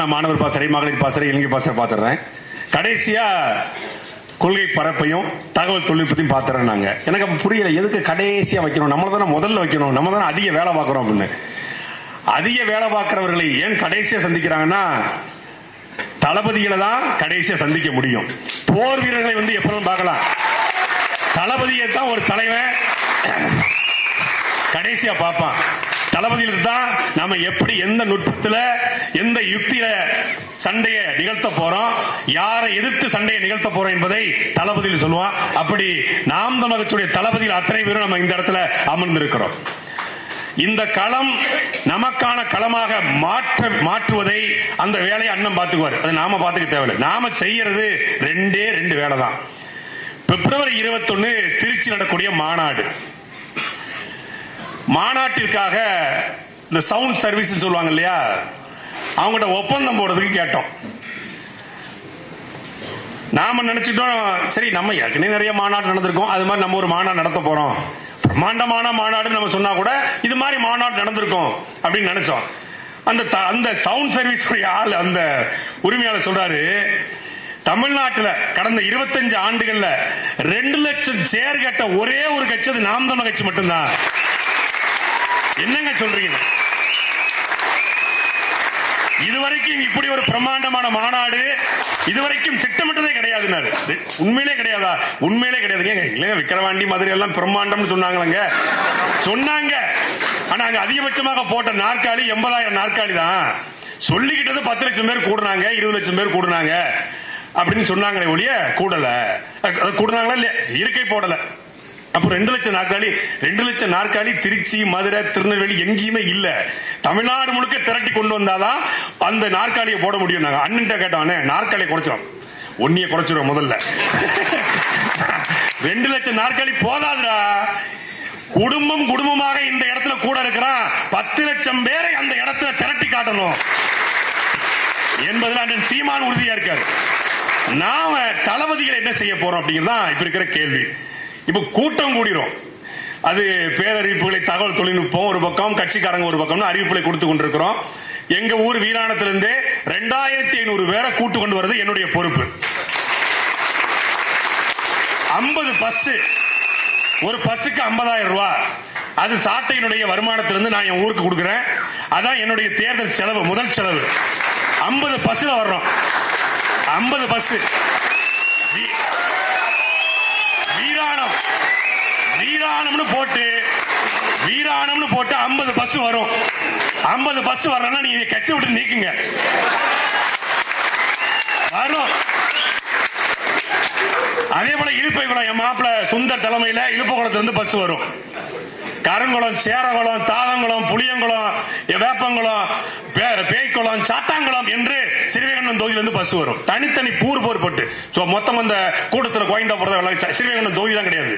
நான் மாணவர் பாசறை மகளிர் பாசறை இளைஞர் பாசறை பாத்துறேன் கடைசியா கொள்கை பரப்பையும் தகவல் தொழில்நுட்பத்தையும் பாத்துறேன் நாங்க. எனக்கு புரியல எதுக்கு கடைசியா வைக்கணும்? நம்மள தானே முதல்ல வைக்கணும். நம்ம தானே அதிக வேலை பார்க்கறோம் அப்படின்னு. அதிக வேலை பார்க்குறவர்களை ஏன் கடைசியா சந்திக்கிறாங்கன்னா தளபதிகளை தான் கடைசியா சந்திக்க முடியும். போர் வீரர்களை வந்து எப்பவும் பார்க்கலாம். தளபதியை தான் ஒரு தலைவன் கடைசியா பார்ப்பான். தளபதியில் தான் நாம எப்படி எந்த நுட்பத்துல எந்த யுக்தியில சண்டையை நிகழ்த்த போறோம் யாரை எதிர்த்து சண்டையை நிகழ்த்த போறோம் என்பதை தளபதியில் சொல்லுவான். அப்படி நாம் தமிழகத்துடைய தளபதியில் அத்தனை பேரும் நம்ம இந்த இடத்துல அமர்ந்திருக்கிறோம். இந்த களம் நமக்கான களமாக மாற்ற மாற்றுவதை அந்த வேலையை அண்ணன் பார்த்துக்குவார். அது நாம பார்த்துக்க தேவையில்லை. நாம செய்யறது ரெண்டே ரெண்டு வேலை தான் பிப்ரவரி 21 திருச்சி நடக்கூடிய மாநாடு. மாநாட்டிற்காக இந்த சவுண்ட் சர்வீஸ் சொல்லுவாங்க இல்லையா? அவங்ககிட்ட ஒப்பந்தம் போடுறதுக்கு கேட்டோம். நாம நினைச்சிட்டோம் சரி நம்ம ஏற்கனவே நிறைய மாநாடு நடந்திருக்கோம். அது மாதிரி நம்ம ஒரு மாநாடு நடத்த போறோம். பிரம்மாண்டமான மாநாடுன்னு நம்ம சொன்னா கூட இது மாதிரி மாநாடு நடந்திருக்கும் அப்படின்னு நினைச்சோம். அந்த த- அந்த சவுண்ட் சர்வீஸ் ஆள் அந்த உரிமையாளர் சொல்றாரு தமிழ்நாட்டுல கடந்த 25 ஆண்டுகள்ல ரெண்டு லட்சம் சேர் கட்ட ஒரே ஒரு கட்சி அது நாம் தமிழ் கட்சி மட்டும்தான். என்னங்க சொல்றீங்க? இதுவரைக்கும் இப்படி ஒரு பிரம்மாண்டமான மாநாடு இதுவரைக்கும் திட்டமிட்டதே கிடையாதுன்னாரு உண்மையிலே கிடையாதா? உண்மையிலே கிடையாதுங்க இல்லைங்க விக்கிரவாண்டி மதுரை எல்லாம் பிரம்மாண்டம்னு சொன்னாங்களங்க? சொன்னாங்க. ஆனா அங்க அதிகபட்சமாக போட்ட நாற்காலி எண்பதாயிரம் நாற்காலி தான். சொல்லிக்கிட்டது பத்து லட்சம் பேர் கூடுனாங்க இருபது லட்சம் பேர் கூடுனாங்க. அப்படின்னு சொன்னாங்களே ஒழிய கூடல. கூடுனாங்களா இல்லையா? இருக்கை போடல. அப்போ ரெண்டு லட்சம் நாற்காலி ரெண்டு லட்சம் நாற்காலி திருச்சி மதுரை திருநெல்வேலி எங்கேயுமே இல்ல. தமிழ்நாடு முழுக்க திரட்டி கொண்டு வந்தாதான் அந்த நாற்காலியை போட முடியும். நாங்க அண்ணன்ட்ட கேட்டோம் நாற்காலியை குறைச்சோம் ஒன்னிய குறைச்சிடும் முதல்ல. ரெண்டு லட்சம் நாற்காலி போதாதுடா. குடும்பம் குடும்பமாக இந்த இடத்துல கூட இருக்கிறான். பத்து லட்சம் பேரை அந்த இடத்துல திரட்டி காட்டணும். என்பதுல அண்ணன் சீமான் உறுதியா இருக்காரு. நாம தளபதிகள் என்ன செய்ய போறோம் அப்படிங்கிறதான் இப்ப இருக்கிற கேள்வி. இப்ப கூட்டம் கூடிரும். அது பேரறிவிப்புகளை தகவல் தொழில்நுட்பம் ஒரு பக்கம் கட்சிக்காரங்க ஒரு பக்கம்னு அறிவிப்புகளை கொடுத்து கொண்டிருக்கிறோம். எங்க ஊர் வீராணத்திலிருந்து ரெண்டாயிரத்தி ஐநூறு பேரை கூட்டு கொண்டு வர்றது என்னுடைய பொறுப்பு. ஐம்பது பஸ் ஒரு பஸ்ஸுக்கு ஐம்பதாயிரம் ரூபாய் அது சாட்டையினுடைய வருமானத்திலிருந்து நான் என் ஊருக்கு கொடுக்குறேன். அதான் என்னுடைய தேர்தல் செலவு முதல் செலவு. ஐம்பது பஸ்ல வர்றோம். ஐம்பது பஸ்ஸு வீராணம் வீராணம்னு போட்டு வீராணம்னு போட்டு ஐம்பது பஸ் வரும். ஐம்பது பஸ் வரலன்னா நீங்க கட்சி விட்டு நீக்குங்க. வரும். அதே போல இழுப்பை குளம் என் மாப்பிள்ள சுந்தர் தலைமையில இழுப்பு குளத்துல இருந்து பஸ் வரும். கருங்குளம் சேரகுளம் தாளங்குளம் புளியங்குளம் வேப்பங்குளம் பேய்க்குளம் சாத்தாங்குளம் என்று சிறுவைகண்டம் தொகுதியிலிருந்து பஸ் வரும். தனித்தனி பூர் போர் போட்டு. மொத்தம் அந்த கூட்டத்தில் கோயந்தா போறத சிறுவைகண்டம் தொகுதி தான் கிடையாது.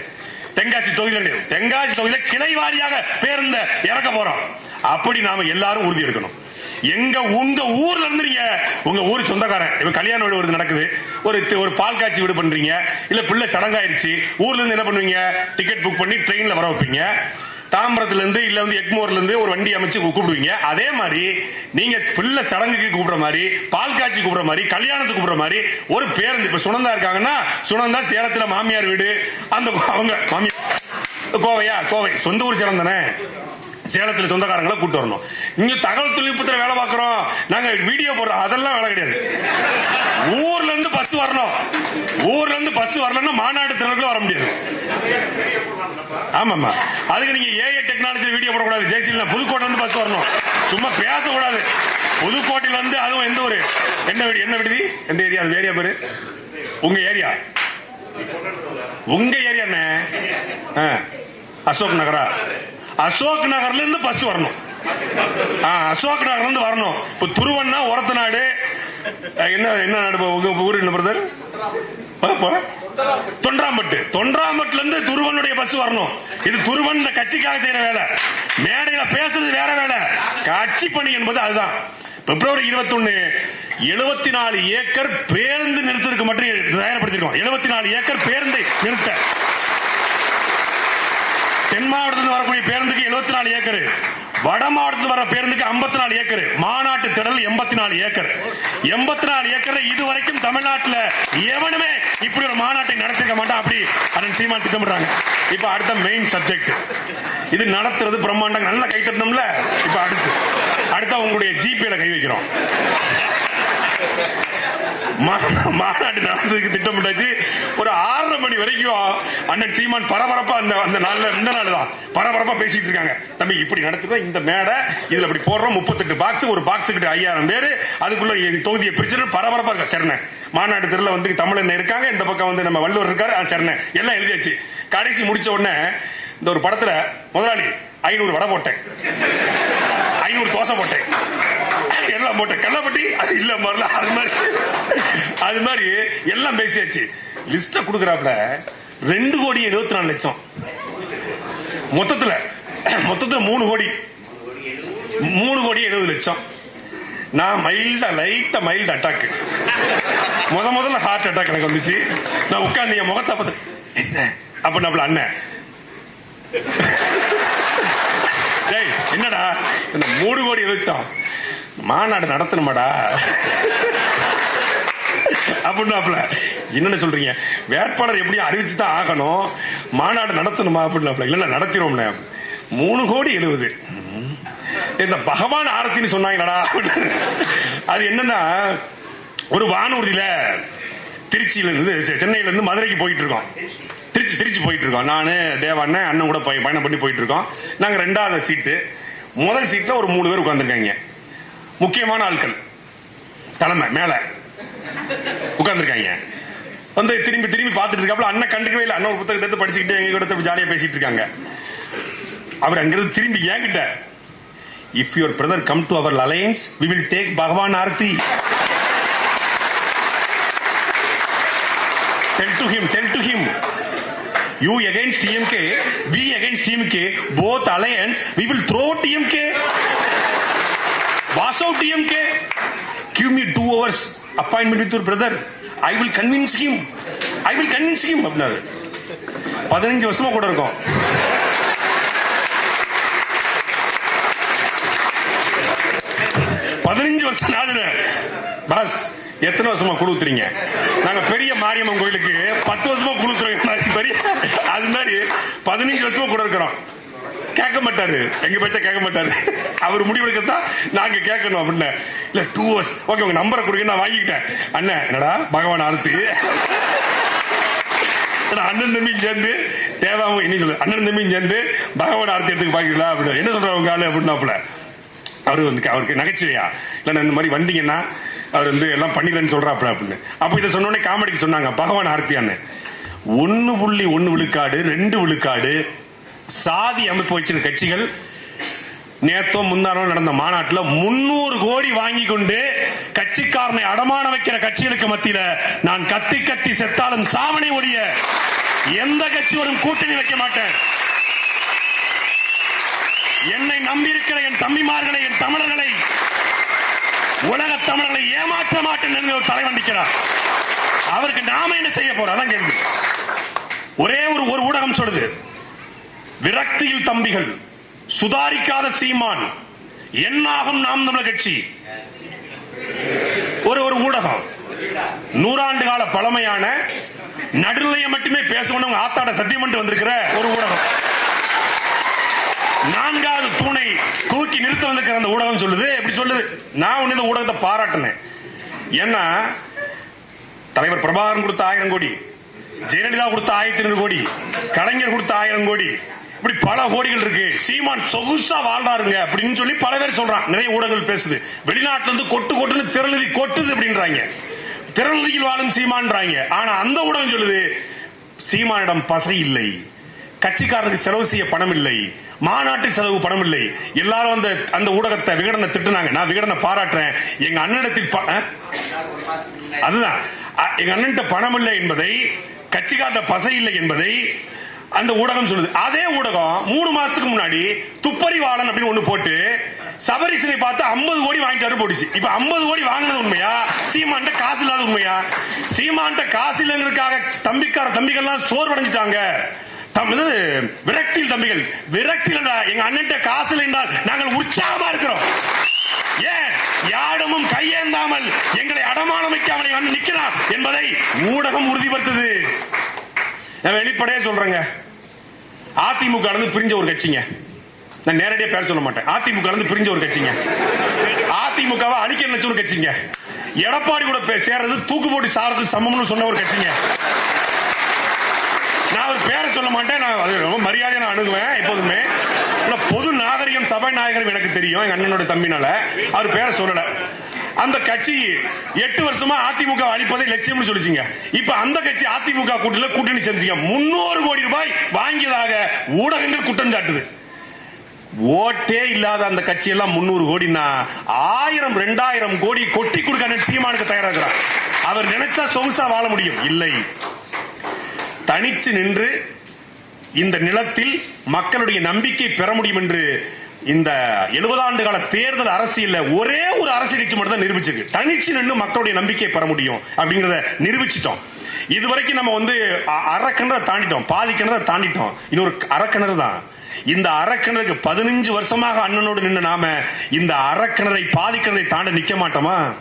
தென்காசி தொகுதியில் தென்காசி தொகுதியில கிளை வாரியாக பேருந்த இறக்க போறோம். அப்படி நாம எல்லாரும் உறுதி எடுக்கணும். எங்க உங்க ஊர்ல இருந்து நீங்க உங்க ஊர் சொந்தக்காரன் இப்ப கல்யாண வீடு வருது நடக்குது. ஒரு ஒரு பால் காய்ச்சி வீடு பண்றீங்க. இல்ல பிள்ளை சடங்காயிருச்சு. ஊர்ல இருந்து என்ன பண்ணுவீங்க? டிக்கெட் புக் பண்ணி ட்ரெயின்ல வர வைப்பீங்க. தாம்பரத்துலேருந்து இல்லை இல்ல வந்து எக்மோர்லேருந்து ஒரு வண்டி அமைச்சு கூப்பிடுவீங்க. அதே மாதிரி நீங்க பிள்ளை சடங்குக்கு கூப்பிடுற மாதிரி பால் காட்சி கூப்பிடுற மாதிரி கல்யாணத்துக்கு கூப்பிடுற மாதிரி ஒரு பேருந்து இப்ப சுனந்தா இருக்காங்கன்னா சுனந்தா சேலத்துல மாமியார் வீடு அந்த அவங்க மாமியார் கோவையா? கோவை. சொந்த ஊர் சேலம் தானே? சேலத்துல சொந்தக்காரங்களை கூட்டு வரணும். இங்க தகவல் தொழில்நுட்பத்துல வேலை பார்க்கறோம். நாங்க வீடியோ போடுறோம். அதெல்லாம் வேலை கிடையாது. ஊர்ல இருந்து பஸ் வரணும். ஊர்ல இருந்து பஸ் வரலன்னா மாநாடு திறனுக்குள்ள வர முடியாது. ஆமாமா அதுக்கு நீங்க ஏஐ டெக்னாலஜி வீடியோ போடக்கூடாது. ஜெயசீல புதுக்கோட்டை இருந்து பஸ் வரணும். சும்மா பேசக்கூடாது. புதுக்கோட்டையில இருந்து அதுவும் எந்த ஒரு என்ன வீடு? என்ன விடுதி எந்த ஏரியா? அது ஏரியா பேரு. உங்க ஏரியா? உங்க ஏரியா என்ன? அசோக் நகரா? அசோக் நகர்ல இருந்து பஸ் வரணும். அசோக் நகர்ல இருந்து வரணும். இப்ப துருவன்னா உரத்த நாடு. என்ன என்ன நாடு? உங்க ஊர் என்ன பிரதர் தொன்றாம்பட்டு. தொன்றாம்பட்டுல இருந்து துருவனுடைய பஸ் வரணும். இது துருவன் இந்த கட்சிக்காக செய்யற வேலை. மேடையில பேசுறது வேற வேலை. கட்சி பணி என்பது அதுதான். பிப்ரவரி 21 எழுபத்தி நாலு ஏக்கர் பேருந்து நிறுத்தத்துக்கு மட்டும் தயார்படுத்திருக்கோம். எழுபத்தி நாலு ஏக்கர் பேருந்தை நிறுத்த. தென் மாவட்டத்தில் வரக்கூடிய பேருந்துக்கு 74 நாலு ஏக்கர். வட மாவட்டத்தில் வர பேருந்துக்கு 54 நாலு ஏக்கர் மாநாட்டு திடல் எண்பத்தி நாலு ஏக்கர். எண்பத்தி நாலு ஏக்கர் இதுவரைக்கும் தமிழ்நாட்டில் எவனுமே இப்படி ஒரு மாநாட்டை நடத்திருக்க மாட்டான் அப்படி அதன் சீமான் திட்டமிடுறாங்க. இப்ப அடுத்த மெயின் சப்ஜெக்ட் இது நடத்துறது பிரம்மாண்டம். நல்லா கை தட்டணும்ல? இப்ப அடுத்து. அடுத்த உங்களுடைய ஜிபேல கை வைக்கிறோம். மாநாடு நடந்ததுக்கு திட்டமிட்டாச்சு. ஒரு ஆறரை மணி வரைக்கும் அண்ணன் சீமான் பரபரப்பா அந்த அந்த நாள்ல இந்த நாள் தான் பரபரப்பா பேசிட்டு இருக்காங்க. தம்பி இப்படி நடத்துறோம் இந்த மேடை இதுல இப்படி போடுறோம் முப்பத்தெட்டு பாக்ஸ் ஒரு பாக்ஸுக்கு ஐயாயிரம் பேரு அதுக்குள்ள தொகுதியை பிரச்சனை பரபரப்பா இருக்கா சரண. மாநாடு தெருல வந்து தமிழன் இருக்காங்க இந்த பக்கம் வந்து நம்ம வள்ளுவர் இருக்காரு ஆ, எல்லாம் எழுதியாச்சு. கடைசி முடிச்ச உடனே இந்த ஒரு படத்துல முதலாளி ஐநூறு வடை போட்டேன். ஐநூறு தோசை போட்டேன். எல்லாம் போட்ட கள்ளப்பட்டி அது இல்ல மாதிரில அது மாதிரி. அது மாதிரி எல்லாம் பேசியாச்சு. லிஸ்ட கொடுக்குறாப்புல ரெண்டு கோடி இருபத்தி நாலு லட்சம். மொத்தத்துல மொத்தத்துல மூணு கோடி. மூணு கோடி எழுபது லட்சம். நான் மைல்டா லைட்டா மைல்டு அட்டாக் முத முதல்ல ஹார்ட் அட்டாக் எனக்கு வந்துச்சு. நான் உட்கார்ந்து என் முகத்தை பார்த்து என்ன? அப்ப அண்ணன் என்னடா? இந்த மூணு கோடி லட்சம். மாநாடு நடத்தணுமாடா? அப்படின்னாப்ல என்னென்ன சொல்றீங்க? வேட்பாளர் எப்படியும் அறிவிச்சு தான் ஆகணும். மாநாடு நடத்தணுமா அப்படின்னாப்ல இல்ல நடத்திடுவோம்னே. மூணு கோடி எழுபது இந்த பகவான் ஆரத்தின்னு சொன்னாங்கடா அது என்னன்னா ஒரு வானூர்தியில திருச்சியில இருந்து செ- சென்னையில இருந்து மதுரைக்கு போயிட்டு இருக்கோம் திருச்சி திருச்சி போயிட்டு இருக்கோம் நானு தேவாண்ணன் அண்ணன் கூட பயணம் பண்ணி போயிட்டு இருக்கோம் நாங்க ரெண்டாவது சீட்டு. முதல் சீட்ல ஒரு மூணு பேர் உட்காந்துருக்காங்க முக்கியமான ஆட்கள். தலைமை மேல. உட்கார்ந்துருக்காங்க. வந்து திரும்பி திரும்பி பார்த்துட்டு இருக்காப்புல அண்ணன் கண்டுக்கவே இல்லை. அண்ணன் ஒரு புத்தகத்தை எடுத்து படிச்சுக்கிட்டு எங்க கூட ஜாலியா பேசிட்டு இருக்காங்க. அவர் அங்கிருந்து திரும்பி ஏங்கிட்ட if your brother come to our alliance we will take Bhagwan Aarthi tell to him tell to him you against DMK we against DMK both alliance we will throw DMK Wash out TMK. Give me two hours appointment with your brother. I will convince him. I will convince him. அப்படின்னாரு பதினஞ்சு வருஷமா கூட இருக்கும் பதினஞ்சு வருஷம் ஆகுது pass எத்தனை வருஷமா குழுத்துறீங்க நாங்க பெரிய மாரியம்மன் கோயிலுக்கு பத்து வருஷமா குழுத்துறோம் பெரிய அது மாதிரி பதினஞ்சு வருஷமா கூட இருக்கிறோம் கேட்க மாட்டாரு. எங்க பேச்ச கேட்க மாட்டாரு. அவர் முடிவெடுக்கிறதா நாங்க கேட்கணும் அப்படின்னு. இல்ல டூ ஹவர்ஸ் ஓகே உங்க நம்பரை கொடுங்க நான் வாங்கிக்கிட்டேன். அண்ணன் என்னடா பகவான் ஆர்த்தி. அண்ணன் தம்பியும் சேர்ந்து தேவாவும் இனி சொல்லு அண்ணன் தம்பியும் சேர்ந்து பகவான் ஆர்த்தி எடுத்துக்கு பாக்கிறீங்களா அப்படின்னு. என்ன சொல்றாங்க உங்க ஆளு அப்படின்னாப்புல. அவரு வந்து அவருக்கு நகைச்சுவையா? இல்ல இந்த மாதிரி வந்தீங்கன்னா அவர் வந்து எல்லாம் பண்ணிக்கலன்னு சொல்றாப்புல அப்படின்னு. அப்ப இதை சொன்னோடனே காமெடிக்கு சொன்னாங்க பகவான் ஆர்த்தியான்னு ஒன்னு புள்ளி ஒன்னு விழுக்காடு ரெண்டு விழுக்காடு சாதி அமைப்பு வச்சிருக்க கட்சிகள் நேத்தோ முந்தானோ நடந்த மாநாட்டுல முன்னூறு கோடி வாங்கி கொண்டு கட்சிக்காரனை அடமான வைக்கிற கட்சிகளுக்கு மத்தியில நான் கத்தி கத்தி செத்தாலும் சாவனை ஒழிய எந்த கட்சியோடும் கூட்டணி வைக்க மாட்டேன். என்னை நம்பியிருக்கிற என் தம்பிமார்களை என் தமிழர்களை உலக தமிழர்களை ஏமாற்ற மாட்டேன் என்று ஒரு தலைவன் நிற்கிறார். அவருக்கு நாம என்ன செய்ய போறோம்? அதான் கேள்வி. ஒரே ஒரு ஒரு ஊடகம் சொல்லுது. விரக்தியில் தம்பிகள் சுதாரிக்காத சீமான் என்னாகும் நாம் தமிழர் கட்சி? ஒரு ஒரு ஊடகம். நூறாண்டு கால பழமையான நடுநிலையை மட்டுமே பேசணும் ஆத்தாட சத்தியம் வந்திருக்கிற ஒரு ஊடகம். நான்காவது தூணை தூக்கி நிறுத்த வந்திருக்கிற அந்த ஊடகம் சொல்லுது. எப்படி சொல்லுது? நான் உன்ன இந்த ஊடகத்தை பாராட்டினேன். ஏன்னா தலைவர் பிரபாகரன் கொடுத்த ஆயிரம் கோடி ஜெயலலிதா கொடுத்த ஆயிரத்தி ஐநூறு கோடி கலைஞர் கொடுத்த ஆயிரம் கோடி இப்படி பல கோடிகள் இருக்கு. சீமான் சொகுசா வாழ்றாருங்க அப்படின்னு சொல்லி பல பேர் சொல்றான் நிறைய ஊடகங்கள் பேசுது. வெளிநாட்டுல இருந்து கொட்டு கொட்டுன்னு திரளுதி கொட்டுது அப்படின்றாங்க. திரளுதியில் வாழும் சீமான்றாங்க. ஆனா அந்த ஊடகம் சொல்லுது சீமானிடம் பசை இல்லை. கட்சிக்காரருக்கு செலவு செய்ய பணம் இல்லை. மாநாட்டு செலவு பணம் இல்லை. எல்லாரும் அந்த அந்த ஊடகத்தை விகடனை திட்டுனாங்க. நான் விகடனை பாராட்டுறேன். எங்க அண்ணனிடத்தில் அதுதான். எங்க அண்ணன்ட்ட பணம் இல்லை என்பதை கட்சிக்காட்ட பசை இல்லை என்பதை அந்த ஊடகம் சொல்லுது. அதே ஊடகம் மூணு மாசத்துக்கு முன்னாடி துப்பறிவாளன் அப்படின்னு ஒண்ணு போட்டு சபரிசனை பார்த்து 50 கோடி வாங்கிட்டாரு போட்டுச்சு. இப்ப 50 கோடி வாங்கினது உண்மையா? சீமான்ட்ட காசு இல்லாத உண்மையா? சீமான்ட்ட காசு இல்லைங்கிறதுக்காக தம்பிக்கார தம்பிகள்லாம் சோர்வடைஞ்சிட்டாங்க. தமிழ் விரக்தியில் தம்பிகள். விரக்தியில் எங்க அண்ணன்ட்ட காசு இல்லை என்றால் நாங்கள் உற்சாகமா இருக்கிறோம். ஏன்? யாருமும் கையேந்தாமல் எங்களை அடமானம் வைக்காமல் வந்து என்பதை ஊடகம் உறுதிப்படுத்துது. நான் வெளிப்படையே சொல்றேங்க. அதிமுக இருந்து பிரிஞ்ச ஒரு கட்சிங்க. நான் நேரடியா பேர் சொல்ல மாட்டேன். அதிமுக இருந்து பிரிஞ்ச ஒரு கட்சிங்க. அதிமுகவை அழிக்க நினைச்ச ஒரு கட்சிங்க. எடப்பாடி கூட பே- சேர்றது தூக்கு போட்டி சாரத்துக்கு சமம்னு சொன்ன ஒரு கட்சிங்க. நான் ஒரு பேரை சொல்ல மாட்டேன். நான் அது ரொம்ப மரியாதையை நான் அணுகுவேன் எப்போதுமே. பொது நாகரிகம் சபாநாயகரும் எனக்கு தெரியும் எங்க அண்ணனோட தம்பினால. அவர் பேரை சொல்லல. அந்த கட்சி எட்டு வருஷமா அதிமுக அழிப்பதை லட்சியம்னு சொல்லிச்சுங்க. இப்ப அந்த கட்சி அதிமுக கூட்டில கூட்டணி செஞ்சுங்க முன்னூறு கோடி ரூபாய் வாங்கியதாக ஊடகங்கள் குற்றம் சாட்டுது. ஓட்டே இல்லாத அந்த கட்சி எல்லாம் முன்னூறு கோடினா ஆயிரம் ரெண்டாயிரம் கோடி கொட்டி கொடுக்க அண்ணன் சீமானுக்கு தயாராகிறார். அவர் நினைச்சா சொகுசா வாழ முடியும். இல்லை. தனிச்சு நின்று இந்த நிலத்தில் மக்களுடைய நம்பிக்கை பெற முடியும் என்று இந்த 70 ஆண்டு கால தேர்தல் அரசியல்ல ஒரே ஒரு அரசியல் கட்சி மட்டும் தான் நிரூபிச்சிருக்கு. தனிச்சு நின்று மக்களுடைய நம்பிக்கையை பெற முடியும் அப்படிங்கறத நிரூபிச்சிட்டோம். இதுவரைக்கும் நம்ம வந்து அ- கிணற தாண்டிட்டோம். பாதி கிணற தாண்டிட்டோம். இன்னொரு அரை தான். இந்த அறக்கிணறுக்கு பதினஞ்சு வருஷமாக அண்ணனோடு நின்று நாம இந்த அறக்கிணறை பாதி கிணறை தாண்ட நிக்க மாட்டோமா?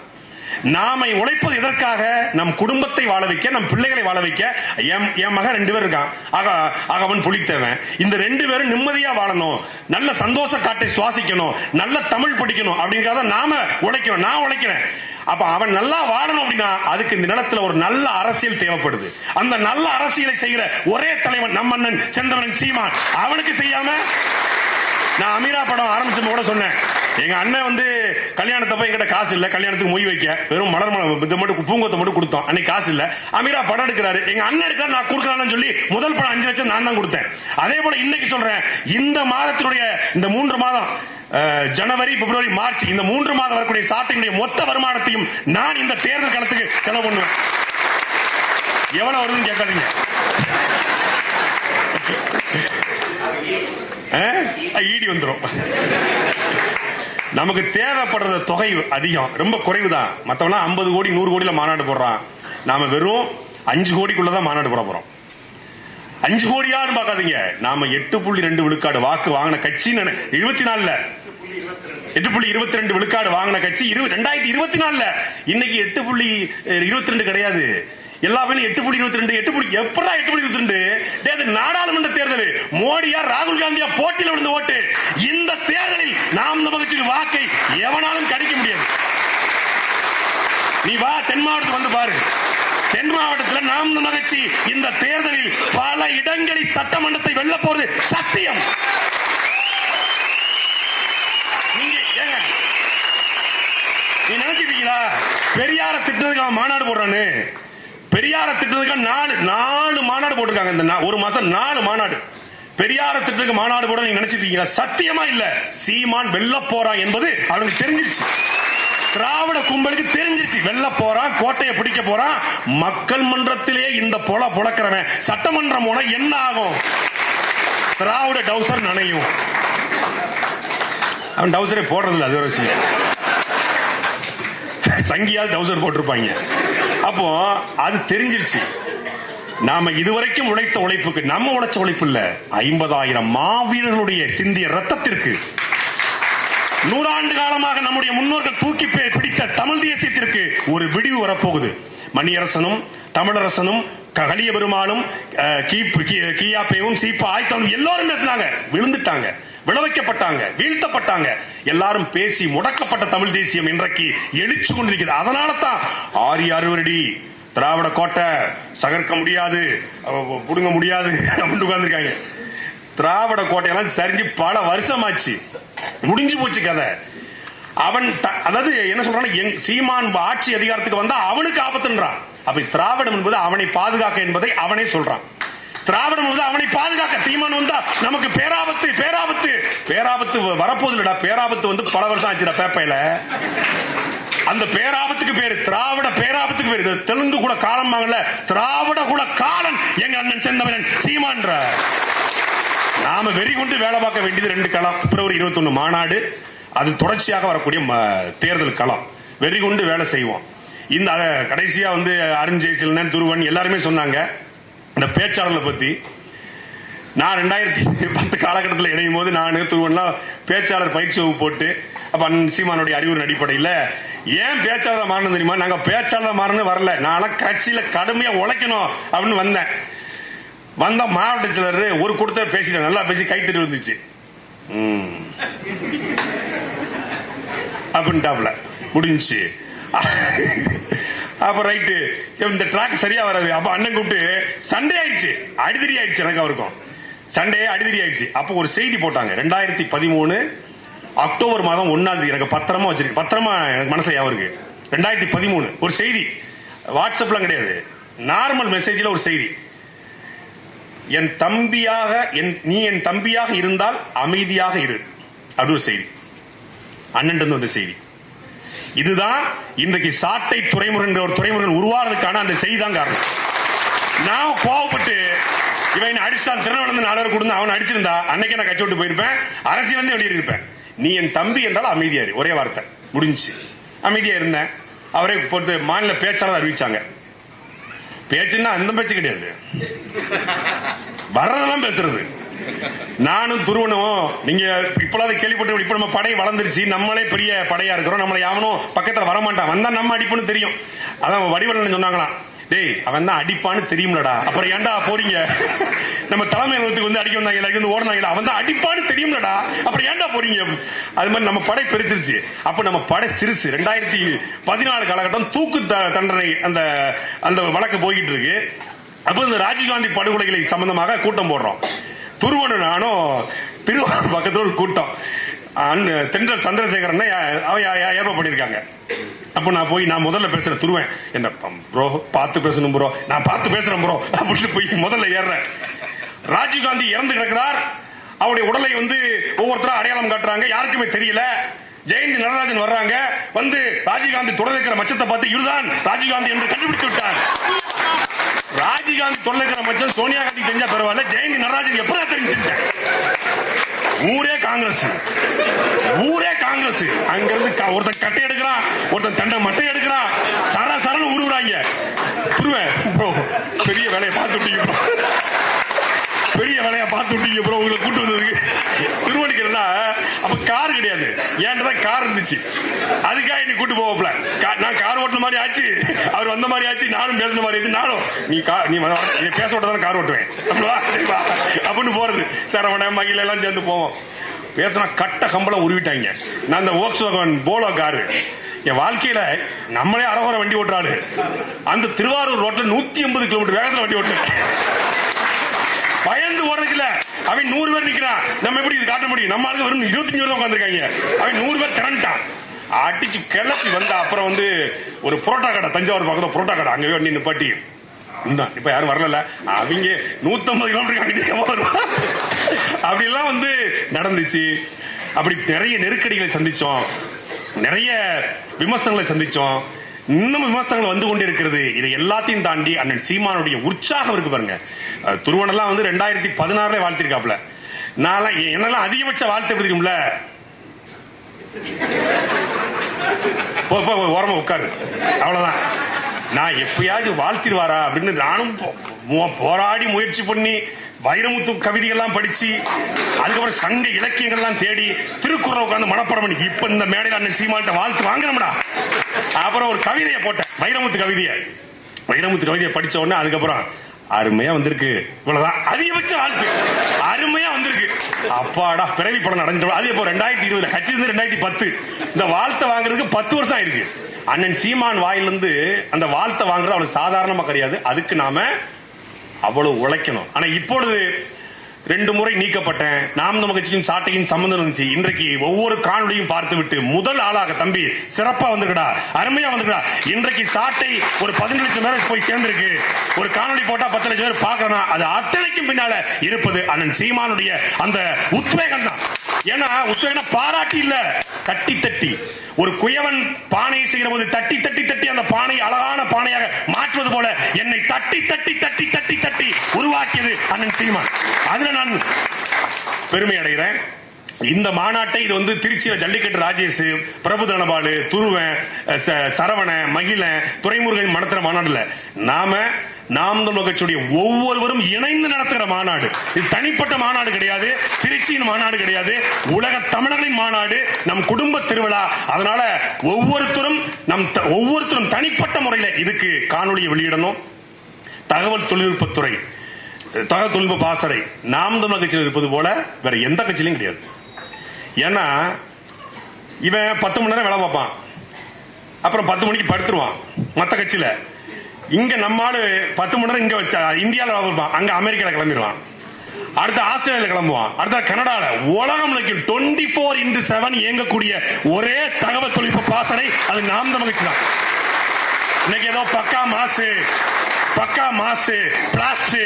நாம உழைப்பது எதற்காக? நம் குடும்பத்தை வாழ வைக்க நம் பிள்ளைகளை வாழ வைக்க. என் என் மகன் ரெண்டு பேர் இருக்கான். ஆக ஆக அவன் புலித்தேவன். இந்த ரெண்டு பேரும் நிம்மதியா வாழணும். நல்ல சந்தோஷ காட்டை சுவாசிக்கணும். நல்ல தமிழ் படிக்கணும். அப்படிங்கிறத நாம உழைக்கணும். நான் உழைக்கிறேன். அப்ப அவன் நல்லா வாழணும் அப்படின்னா அதுக்கு இந்த நிலத்துல ஒரு நல்ல அரசியல் தேவைப்படுது. அந்த நல்ல அரசியலை செய்கிற ஒரே தலைவன் நம்ம அண்ணன் செந்தவன் சீமான். அவனுக்கு செய்யாம நான் அமீரா படம் ஆரம்பிச்சப்ப கூட சொன்னேன். எங்க அண்ணன் வந்து கல்யாணத்தப்ப எங்கிட்ட காசு இல்ல கல்யாணத்துக்கு மொய் வைக்க. வெறும் மலர் மலம் இது மட்டும் பூங்கத்தை மட்டும் கொடுத்தோம். அன்னைக்கு காசு இல்ல. அமீரா படம் எடுக்கிறாரு. எங்க அண்ணன் எடுக்கிறாரு நான் கொடுக்கலாம்னு சொல்லி முதல் படம் அஞ்சு லட்சம் நான் தான் கொடுத்தேன். அதே போல இன்னைக்கு சொல்றேன் இந்த மாதத்தினுடைய இந்த மூன்று மாதம் ஜனவரி பிப்ரவரி மார்ச் இந்த மூன்று மாதம் வரக்கூடிய சாட்டினுடைய மொத்த வருமானத்தையும் நான் இந்த தேர்தல் காலத்துக்கு செலவு பண்ணுவேன். எவ்வளவு வருதுன்னு கேட்காதீங்க ஈடி வந்துடும் நமக்கு தேவைப்படுற தொகை அதிகம். ரொம்ப குறைவு தான் மற்றவனா ஐம்பது கோடி நூறு கோடியில மாநாடு போடுறான். நாம வெறும் அஞ்சு கோடிக்குள்ளதான் மாநாடு போட போறோம். அஞ்சு கோடியான்னு பார்க்காதீங்க. நாம எட்டு புள்ளி ரெண்டு விழுக்காடு வாக்கு வாங்கின கட்சி இருபத்தி நாலுல எட்டு புள்ளி இருபத்தி ரெண்டு விழுக்காடு வாங்கின கட்சி ரெண்டாயிரத்தி இருபத்தி நாலுல இன்னைக்கு எட்டு புள்ளி இருபத்தி ரெண்டு கிடையாது. எல்லா வேலையும் எட்டு புள்ளி இருபத்தி ரெண்டு எட்டு புள்ளி எப்படா எட்டு புள்ளி இருபத்தி ரெண்டு? நாடாளுமன்ற தேர்தல். மோடியா ராகுல் காந்தியா போட்டியில் விழுந்த ஓட்டு. இந்த தேர்தலில் நாம் நமக்கு வாக்கை எவனாலும் கடிக்க முடியாது. நீ வா தென் மாவட்டத்துக்கு வந்து பாரு. தென் மாவட்டத்தில் நாம் மகிழ்ச்சி இந்த தேர்தலில் பல இடங்களில் சட்டமன்றத்தை வெல்ல போறது சத்தியம். நீங்க ஏங்க நீ நினைச்சிருக்கீங்களா? பெரியார திட்டத்துக்கு அவன் மாநாடு போடுறான்னு பெரியார திட்டத்துக்கு நாலு நாலு மாநாடு போட்டிருக்காங்க இந்த ஒரு மாசம் நாலு மாநாடு. பெரியார திட்டத்துக்கு மாநாடு போட நீங்க நினைச்சிட்டீங்களா சத்தியமா இல்ல. சீமான் வெல்ல போறான் என்பது அவனுக்கு தெரிஞ்சிருச்சு. திராவிட கும்பலுக்கு தெரிஞ்சிருச்சு. வெல்ல போறான் கோட்டையை பிடிக்க போறான். மக்கள் மன்றத்திலே இந்த பொல புழக்கிறவன். சட்டமன்றம் போன என்ன ஆகும்? திராவிட டவுசர் நனையும். அவன் டவுசரே போடுறதில்ல அது ஒரு விஷயம். சங்கியால் டவுசர் போட்டிருப்பாங்க. அப்போ அது தெரிஞ்சிருச்சு. நாம இதுவரைக்கும் உழைத்த உழைப்புக்கு நம்ம உழைச்ச உழைப்பு இல்ல. ஐம்பதாயிரம் மாவீரர்களுடைய சிந்திய ரத்தத்திற்கு நூறாண்டு காலமாக நம்முடைய முன்னோர்கள் தூக்கி பிடித்த தமிழ் தேசியத்திற்கு ஒரு விடிவு வரப்போகுது. மணியரசனும் தமிழரசனும் கலிய பெருமாளும் கீப்- கீ- சீப்பா ஆயத்தவனும் எல்லாரும் பேசினாங்க விழுந்துட்டாங்க. விளைவிக்கப்பட்டாங்க வீழ்த்தப்பட்டாங்க. எல்லாரும் பேசி முடக்கப்பட்ட தமிழ் தேசியம் இன்றைக்கு எழுச்சி கொண்டிருக்கிறது அதனால தான் ஆரிய அறுவரடி திராவிட கோட்டை சகர்க்க முடியாது புடுங்க முடியாது அப்படின்னு உட்கார்ந்துருக்காங்க. திராவிட கோட்டையெல்லாம் சரிஞ்சு பல வருஷமாச்சு. முடிஞ்சு போச்சு கதை. அவன் அதாவது என்ன சொல்றான் சீமான் ஆட்சி அதிகாரத்துக்கு வந்தா அவனுக்கு ஆபத்துன்றான். அப்ப திராவிடம் என்பது அவனை பாதுகாக்க என்பதை அவனே சொல்றான். திராவிடம் வந்து அவனை பாதுகாக்க சீமான் வந்தா நமக்கு பேராபத்து பேராபத்து. பேராபத்து வ- பேராபத்து வந்து பல வருஷம் ஆச்சுடா பேப்பையில அந்த பேராபத்துக்கு பேரு திராவிட பேராபத்துக்கு பேரு. இது தெலுங்கு கூட காலம் வாங்கல. திராவிட கூட காலன் எங்க அண்ணன் செந்தமனன் சீமான்ற. நாம வெறி கொண்டு வேலை பார்க்க வேண்டியது ரெண்டு களம். பிப்ரவரி 21 மாநாடு. அது தொடர்ச்சியாக வரக்கூடிய ம- தேர்தல் களம். வெறி கொண்டு வேலை செய்வோம். இந்த கடைசியா வந்து அருண் ஜெயசீலன் துருவன் எல்லாருமே சொன்னாங்க. இந்த பேச்சாளர்களை பத்தி நான் ரெண்டாயிரத்தி பத்து காலகட்டத்தில் இணையும் போது நான் திருவண்ணா பேச்சாளர் பயிற்சி வகுப்பு போட்டு அப்ப அண்ணன் சீமானுடைய அறிவுரின் அடிப்படையில் ஏன் பேச்சாளர் மாறணும் தெரியுமா? நாங்க பேச்சாளர் மாறணும் வரல. நான் கட்சியில கடுமையா உழைக்கணும் அப்படின்னு வந்தேன். வந்த மாவட்ட செயலர் ஒரு கொடுத்த பேசிட்டேன் நல்லா பேசி கைத்தறி வந்துச்சு அப்படின்ட்டாப்ல முடிஞ்சு அப்ப ரைட்டு இந்த ட்ராக் சரியா வராது. அப்ப அண்ணன் கூப்பிட்டு சண்டே ஆயிடுச்சு. அடிதடி ஆயிடுச்சு எனக்கு அவருக்கும். சண்டே அடிதடி ஆயிடுச்சு. அப்போ ஒரு செய்தி போட்டாங்க. ரெண்டாயிரத்தி பதிமூணு அக்டோபர் மாதம் ஒன்னாம் தேதி. எனக்கு பத்திரமா வச்சிருக்கு. பத்திரமா எனக்கு மனசு அவருக்கு. ரெண்டாயிரத்தி பதிமூணு. ஒரு செய்தி. வாட்ஸ்அப்லாம் கிடையாது. நார்மல் மெசேஜ்ல ஒரு செய்தி. என் தம்பியாக என் நீ என் தம்பியாக இருந்தால் அமைதியாக இரு. அப்படி ஒரு செய்தி. அண்ணன் வந்த செய்தி. இதுதான் இன்றைக்கு சாட்டை துறைமுறை ஒரு துறைமுறை உருவாகிறதுக்கான அந்த செய்தி தான் காரணம். நான் கோவப்பட்டு இவன் அடிச்சான் திருநவனந்தன் நாலு கொடுத்து அவன் அடிச்சிருந்தா அன்னைக்கு நான் கட்சி விட்டு போயிருப்பேன். அரசியல் வந்து வெளியே இருப்பேன் நீ என் தம்பி என்றால் அமைதியா இரு. ஒரே வார்த்தை. முடிஞ்சுச்சு. அமைதியா இருந்தேன். அவரே போட்டு மாநில பேச்சாளர் அறிவிச்சாங்க. பேச்சுன்னா அந்த பேச்சு கிடையாது. வர்றதெல்லாம் பேசுறது. நானும் துருவனும் நீங்க இப்பெல்லாம் கேள்விப்பட்டு இப்ப நம்ம படை வளர்ந்துருச்சு நம்மளே பெரிய படையா இருக்கிறோம் நம்மளை யாவனும் பக்கத்துல வர மாட்டான் வந்தா நம்ம அடிப்புன்னு தெரியும். அதான் வடிவலன் சொன்னாங்களாம். டேய் அவன் தான் அடிப்பான்னு தெரியும்லடா. அப்புறம் ஏன்டா போறீங்க? நம்ம தலைமை அலுவலகத்துக்கு வந்து அடிக்க வந்தாங்க எல்லாரும் வந்து ஓடுனாங்கடா. அவன் தான் அடிப்பான்னு தெரியும்லடா. அப்புறம் ஏன்டா போறீங்க? அது மாதிரி நம்ம படை பெருத்துருச்சு. அப்ப நம்ம படை சிறுசு. ரெண்டாயிரத்தி பதினாலு காலகட்டம் தூக்கு த- தண்டனை அந்த அந்த வழக்கு போய்கிட்டு இருக்கு. அப்போ இந்த ராஜீவ்காந்தி படுகொலைகளை சம்பந்தமாக கூட்டம் போடுறோம். துருவனு நானும் திருவாரூர் பக்கத்துல ஒரு கூட்டம். அண்ணன் தென்றல் சந்திரசேகரன் ஏற்பாடு பண்ணிருக்காங்க அப்ப நான் போய் நான் முதல்ல பேசுறேன் துருவேன். என்ன ப்ரோ பார்த்து பேசணும் ப்ரோ நான் பார்த்து பேசுறேன் ப்ரோ அப்படின்னு போய் முதல்ல ஏறுறேன். ராஜீவ்காந்தி இறந்து கிடக்கிறார். அவருடைய உடலை வந்து ஒவ்வொருத்தரும் அடையாளம் காட்டுறாங்க. யாருக்குமே தெரியல. ஜெயந்தி நடராஜன் வர்றாங்க. வந்து ராஜீவ்காந்தி தொடர் இருக்கிற மச்சத்தை பார்த்து இதுதான் ராஜீவ்காந்தி என்று கண்டுபிடித்து விட்டார். ராஜீவ்காந்த் தொல்லைக்கிற மச்சம் சோனியா காந்தி தெரிஞ்சா பரவாயில்ல ஜெயந்தி நடராஜன் எப்படா தெரிஞ்சுட்டேன் ஊரே காங்கிரஸ். ஊரே காங்கிரஸ். அங்க இருந்து ஒருத்தன் கட்டை எடுக்கிறான் ஒருத்தன் தண்டை மட்டை எடுக்கிறான். சர சரன்னு உருவுறாங்க. துருவேன் ப்ரோ பெரிய வேலையை பார்த்துட்டீங்க பெரிய வேலையா பார்த்து விட்டீங்க ப்ரோ உங்களை கூட்டு வந்ததுக்கு. திருவணிக்கிறா அப்ப கார் கிடையாது. ஏன்டா தான் கார் இருந்துச்சு. அதுக்காக நீ கூட்டு போவப்ல நான் கார் ஓட்டுன மாதிரி ஆச்சு. அவர் வந்த மாதிரி ஆச்சு. நானும் பேசுன மாதிரி ஆச்சு. நானும் நீ கா- நீ பேச விட்டதான கார் ஓட்டுவேன். அப்படி வா, அப்படின்னு போறது. சரவண மகிழ எல்லாம் சேர்ந்து போவோம். பேசினா கட்ட கம்பளம் உருவிட்டாங்க. நான் அந்த ஓக்ஸ் போலோ காரு என் வாழ்க்கையில நம்மளே அரகுற வண்டி ஓட்டுறாரு அந்த திருவாரூர் ரோட்ல நூத்தி எண்பது கிலோமீட்டர் வேகத்துல வண்டி ஓட்டுறேன் பயந்து ஓடுறதுக்கு அவன் நூறு பேர் நிக்கிறான். நம்ம எப்படி இது காட்ட முடியும்? நம்ம ஆளுக்கு வெறும் இருபத்தஞ்சு பேர் உட்காந்துருக்காங்க அவன் நூறு பேர் திரண்டான். அடிச்சு கிளப்பி வந்த அப்புறம் வந்து ஒரு புரோட்டா கடை தஞ்சாவூர் பக்கத்துல புரோட்டா கடை. அங்கவே வண்டி நிப்பாட்டி இந்த இப்ப யாரும் வரல அவங்க நூத்தம்பது கிலோமீட்டர் அங்கிட்டு வருவா அப்படி எல்லாம் வந்து நடந்துச்சு. அப்படி நிறைய நெருக்கடிகளை சந்திச்சோம். நிறைய விமர்சனங்களை சந்திச்சோம். இன்னும் விமர்சனங்கள் வந்து கொண்டிருக்கிறது. இதை எல்லாத்தையும் தாண்டி அண்ணன் சீமானுடைய உற்சாகம் இருக்கு பாருங்க. துருவனெல்லாம் வந்து ரெண்டாயிரத்தி பதினாறுல வாழ்த்திருக்காப்ல நான் என்னெல்லாம் அதிகபட்ச வாழ்த்து எப்படி தெரியும்ல? போ ஓரமா உட்காரு. அவ்வளவுதான். நான் எப்பயாவது வாழ்த்திருவாரா அப்படின்னு நானும் மு- போராடி முயற்சி பண்ணி வைரமுத்து கவிதைகள்லாம் படிச்சு அதுக்கப்புறம் சங்க இலக்கியங்கள்லாம் தேடி திருக்குறள் உட்காந்து மனப்பாடம் பண்ணி இப்ப இந்த மேடையில் அண்ணன் சீமான்ட்ட வாழ்த்து வாங்குறோம்டா அப்புறம் ஒரு கவிதையை போட்டேன். வைரமுத்து கவிதையை. வைரமுத்து கவிதையை படிச்ச உடனே அதுக்கப்புறம் அருமையா வந்திருக்கு. இவ்வளவுதான். அதிகபட்ச வாழ்த்து. அருமையா வந்திருக்கு. அப்பாடா பிறவி படம் நடந்துட்டோம் அது இப்போ ரெண்டாயிரத்தி இருபது கட்சி இருந்து ரெண்டாயிரத்தி பத்து. இந்த வாழ்த்தை வாங்குறதுக்கு பத்து வருஷம் ஆயிருக்கு. அண்ணன் சீமான் வாயிலிருந்து அந்த வாழ்த்தை வாங்குறது அவ்வளவு சாதாரணமா கிடையாது. அதுக்கு நாம அவ்வளவு உழைக்கணும். ஆனா இப்பொழுது ரெண்டு முறை நீக்கப்பட்டேன். நாம் நம்ம கட்சிக்கும் சாட்டையும் சம்பந்தம் இருந்துச்சு. இன்றைக்கு ஒவ்வொரு காணொலியும் பார்த்து விட்டு முதல் ஆளாக தம்பி சிறப்பா வந்திருக்கடா அருமையா வந்திருக்கடா. இன்றைக்கு சாட்டை ஒரு பதினஞ்சு லட்சம் பேர் போய் சேர்ந்திருக்கு. ஒரு காணொலி போட்டா பத்து லட்சம் பேர் பார்க்கறனா அது அத்தனைக்கும் பின்னால இருப்பது அண்ணன் சீமானுடைய அந்த உத்வேகம் தான் ஏன்னா உத்வேகம் பாராட்டி இல்ல கட்டி தட்டி. ஒரு குயவன் பானையை செய்கிற போது தட்டி தட்டி தட்டி அந்த பானை அழகான பானையாக மாற்றுவது போல என்னை தட்டி தட்டி தட்டி தட்டி தட்டி உருவாக்கியது அண்ணன் சீமான். அதுல நான் பெருமை அடைகிறேன். இந்த மாநாட்டை இது வந்து திருச்சியில ஜல்லிக்கட்டு ராஜேஷ் பிரபு தனபாலு துருவன் சரவணன் சரவண மகிழன் துறைமுருகன் நடத்துற மாநாடுல நாம நாம் தமிழர் கட்சியுடைய ஒவ்வொருவரும் இணைந்து நடத்துகிற மாநாடு. இது தனிப்பட்ட மாநாடு கிடையாது. திருச்சியின் மாநாடு கிடையாது. உலக தமிழர்களின் மாநாடு. நம் குடும்ப திருவிழா. அதனால ஒவ்வொருத்தரும் நம் த- ஒவ்வொருத்தரும் தனிப்பட்ட முறையில இதுக்கு காணொலியை வெளியிடணும். தகவல் தொழில்நுட்பத்துறை தகவல் தொழில்நுட்ப பாசறை. நாம் தமிழர் கட்சியில் இருப்பது போல வேற எந்த கட்சியிலும் கிடையாது. ஏன்னா இவன் பத்து மணி நேரம் வேலை பார்ப்பான். அப்புறம் பத்து மணிக்கு படுத்துருவான். மற்ற கட்சியில். இங்க நம்ம ஆளு பத்து மணி நேரம் இங்க இந்தியாவில் இந்தியால அங்க அமெரிக்கால கிளம்பிடுவான் அடுத்து ஆஸ்திரேலியா கிளம்புவான். அடுத்த கனடால. உலகம் முழுக்க டுவெண்ட்டி ஃபோர் இன்டு செவன் இயங்கக்கூடிய ஒரே தகவல் தொழில்நுட்ப பாசனை அது நாம் தான் கட்சி தான் இன்னைக்கு ஏதோ பக்கா மாசு. பக்கா மாசு பிளாஸ்ட்.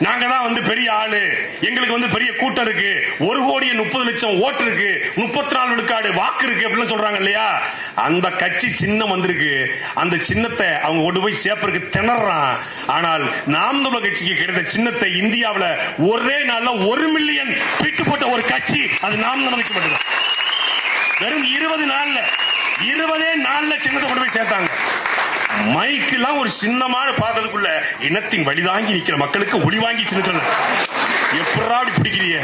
நாங்க தான் வந்து பெரிய ஆளு. எங்களுக்கு வந்து பெரிய கூட்டம் இருக்கு. ஒரு கோடியே முப்பது லட்சம் ஓட்டு இருக்கு. முப்பத்தி நாலு விழுக்காடு வாக்கு இருக்கு அப்படின்னு சொல்றாங்க இல்லையா? அந்த கட்சி சின்னம் வந்திருக்கு. அந்த சின்னத்தை அவங்க கொண்டு போய் சேப்பருக்கு திணறான். ஆனால் நாம் தமிழ் கட்சிக்கு கிடைத்த சின்னத்தை இந்தியாவில் ஒரே நாள்ல ஒரு மில்லியன் பிட்டு போட்ட ஒரு கட்சி அது நாம் தமிழர் மட்டும்தான். வெறும் இருபது நாள்ல இருபதே நாள்ல சின்னத்தை கொண்டு போய் சேர்த்தாங்க. மைக் எல்லாம் ஒரு சின்னமான பாக்கிறதுக்குள்ள இனத்தின் வழிதாங்கி நிக்கிற மக்களுக்கு ஒளி வாங்கி சின்னத்துல எப்படா அப்படி பிடிக்கிறீங்க?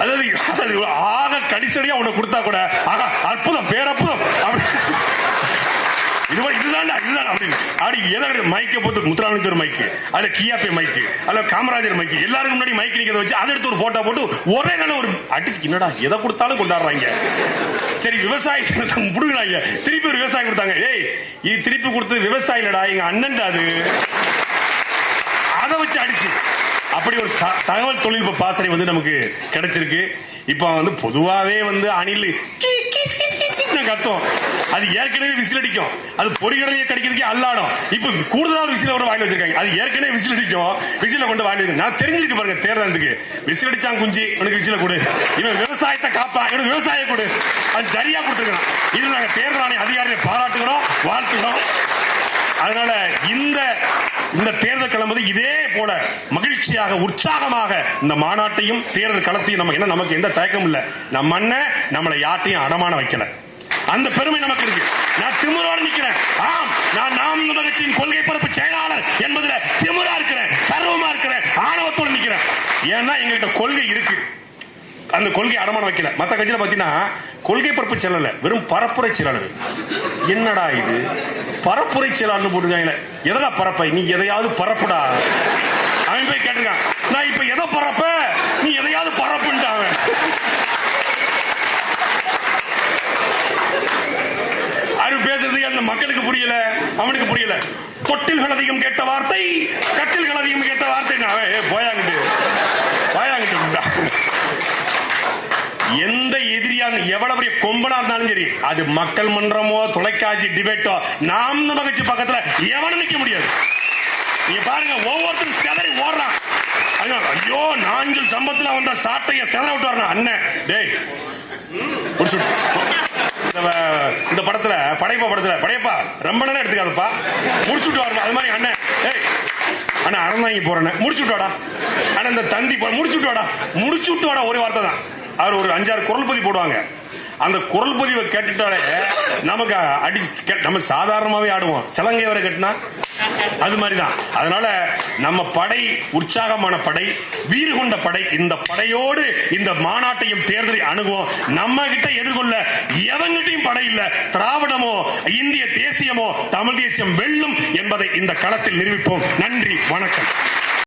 அதாவது அதாவது ஆக கடிசடியா உனக்கு கொடுத்தா கூட ஆகா அற்புதம் பேரற்புதம் அப்படி. இதுவா இதுதான்டா இதுதான் அப்படின்னு அப்படி எதை கிடையாது மைக்கை போட்டு முத்துராமலிங்கர் மைக்கு அதுல கியாபே மைக்கு அதுல காமராஜர் மைக்கு எல்லாருக்கும் முன்னாடி மைக் நிக்கிறத வச்சு அதை எடுத்து ஒரு போட்டோ போட்டு ஒரே நாள் ஒரு அடிச்சு என்னடா எதை கொடுத்தாலும் கொண்டாடுறாங்க? சரி விவசாயி முடுங்கினாங்க திருப்பி ஒரு விவசாயம் கொடுத்தாங்க. ஏய் இது திருப்பி கொடுத்தது விவசாயி இல்லடா எங்க அண்ணன்டா அது. அதை வச்சு அடிச்சு. அப்படி ஒரு தகவல் தொழில்நுட்ப பாசனை வந்து நமக்கு கிடைச்சிருக்கு. இப்ப வந்து பொதுவாவே வந்து அணில். கீ, தான் கத்தும். அது ஏற்கனவே விசில் அடிக்கும் அது பொறிகடலையே கிடைக்கிறதுக்கே அல்லாடும். இப்ப கூடுதலாக விசில ஒரு வாங்கி வச்சிருக்காங்க. அது ஏற்கனவே விசில் அடிக்கும் விசில கொண்டு வாங்கி நான் தெரிஞ்சிருக்கு பாருங்க தேர்தலுக்கு. விசில் அடிச்சான் குஞ்சு உனக்கு விசில கொடு. இவன் விவசாயத்தை காப்பா எனக்கு விவசாய கொடு. அது சரியா கொடுத்துருக்கான். இது நாங்க தேர்தல் ஆணைய அதிகாரிகளை பாராட்டுகிறோம் வாழ்த்துகிறோம். அதனால இந்த இந்த தேர்தல் கிளம்புது இதே போல மகிழ்ச்சியாக உற்சாகமாக இந்த மாநாட்டையும் தேர்தல் களத்தையும் நம்ம என்ன நமக்கு எந்த தயக்கம் இல்ல. நம்ம அண்ணன் நம்மளை யார்ட்டையும் அடமான வைக்கல. அந்த பெருமை நமக்கு இருக்கு. நான் திமுறோடு நிக்கிறேன் ஆம் நான் நாம் தமிழர் கட்சியின் கொள்கை பரப்பு செயலாளர் என்பதுல திமுறா இருக்கிறேன் சர்வமா இருக்கிறேன் ஆணவத்தோடு நிக்கிறேன் ஏன்னா எங்ககிட்ட கொள்கை இருக்கு. அந்த கொள்கை அடமானம் வைக்கல. மத்த கட்சியில பாத்தீங்கன்னா கொள்கை பரப்பு செல்லல வெறும் பரப்புரை செயலாளர். என்னடா இது? பரப்புரை செயலாளர் போட்டுருக்காங்களே. எதடா பரப்ப? நீ எதையாவது பரப்புடா. அவன் போய் கேட்டிருக்கான் நான் இப்ப எதை பரப்ப? நீ எதையாவது பரப்புன்ட்டு அவன் அது பேசுறது அந்த மக்களுக்கு புரியல அவனுக்கு புரியல. தொட்டில்கள் அதிகம் கேட்ட வார்த்தை கட்டில்கள் அதிகம் கேட்ட வார்த்தை. அவன் போயாங்கிட்டு. போயாங்கிட்டு எந்த எதிரியா எவ்வளவு பெரிய கொம்பனா இருந்தாலும் சரி அது மக்கள் மன்றமோ தொலைக்காட்சி டிபேட்டோ நாம் மகிழ்ச்சி பக்கத்துல எவனும் நிக்க முடியாது. நீங்க பாருங்க ஒவ்வொருத்தரும் செதறி ஓடுறான். ஐயோ, ஐயோ நான்கில் சம்பத்துல வந்த சாட்டைய செதற விட்டு வரணும் அண்ணன். டேய் இந்த இந்த படத்துல படைப்பா படத்துல. படையப்பா ரொம்ப நேரம் எடுத்துக்காதப்பா. முடிச்சு விட்டு வரணும் அது மாதிரி அண்ணன். ஏய் அண்ணா அறந்தாங்கி போறேன் முடிச்சுட்டு வாடா. அண்ணா இந்த தந்தி போ- முடிச்சு வாடா. முடிச்சுட்டு வாடா ஒரே வார்த்தை தான். அவர் ஒரு அஞ்சாறு குரல் பதிவு போடுவாங்க. அந்த குரல் பதிவை கேட்டுட்டாலே நமக்கு அடி நம்ம சாதாரணமாவே ஆடுவோம். சிலங்கை வரை கட்டினா அது மாதிரிதான். அதனால நம்ம படை உற்சாகமான படை வீறு கொண்ட படை இந்த படையோடு இந்த மாநாட்டையும் தேர்தலை அணுகுவோம். நம்ம கிட்ட எதிர்கொள்ள எவங்கிட்டையும் படை இல்ல. திராவிடமோ இந்திய தேசியமோ தமிழ் தேசியம் வெல்லும் என்பதை இந்த களத்தில் நிரூபிப்போம். நன்றி வணக்கம்.